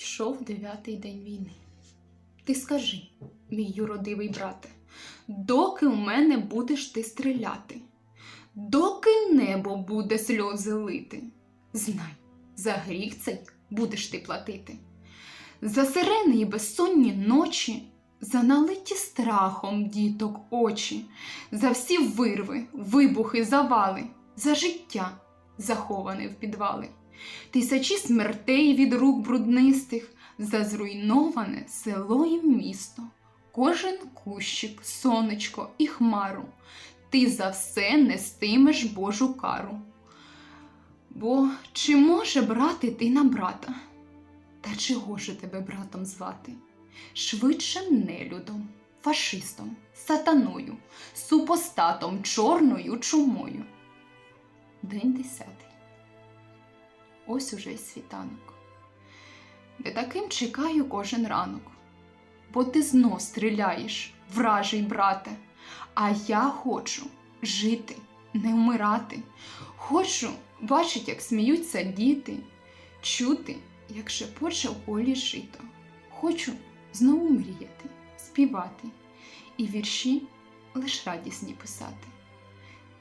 Йшов дев'ятий день війни. Ти скажи, мій юродивий брате, доки у мене будеш ти стріляти, доки небо буде сльози лити, знай, за гріх цей будеш ти платити. За сирени і безсонні ночі, за налиті страхом діток очі, за всі вирви, вибухи, завали, за життя, заховане в підвали, тисячі смертей від рук бруднистих, за зруйноване село і місто, кожен кущик, сонечко і хмару, ти за все нестимеш Божу кару. Бо чи може брати ти на брата? Та чи гоже тебе братом звати? Швидше нелюдом, фашистом, сатаною, супостатом, чорною чумою. День десятий. Ось уже й світанок. Не таким чекаю кожен ранок, бо ти знов стріляєш, вражий брате, а я хочу жити, не вмирати. Хочу бачить, як сміються діти, чути, як шепоче в полі жито. Хочу знову мріяти, співати і вірші лиш радісні писати.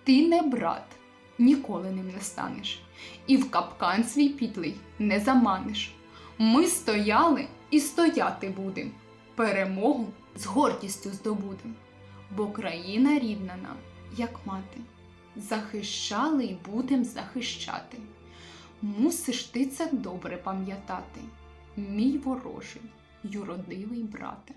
Ти не брат, ніколи ним не станеш, і в капкан свій підлий не заманиш. Ми стояли і стояти будем, перемогу з гордістю здобудем, бо країна рідна нам, як мати, захищали і будем захищати. Мусиш ти це добре пам'ятати, мій ворожий, юродивий брате.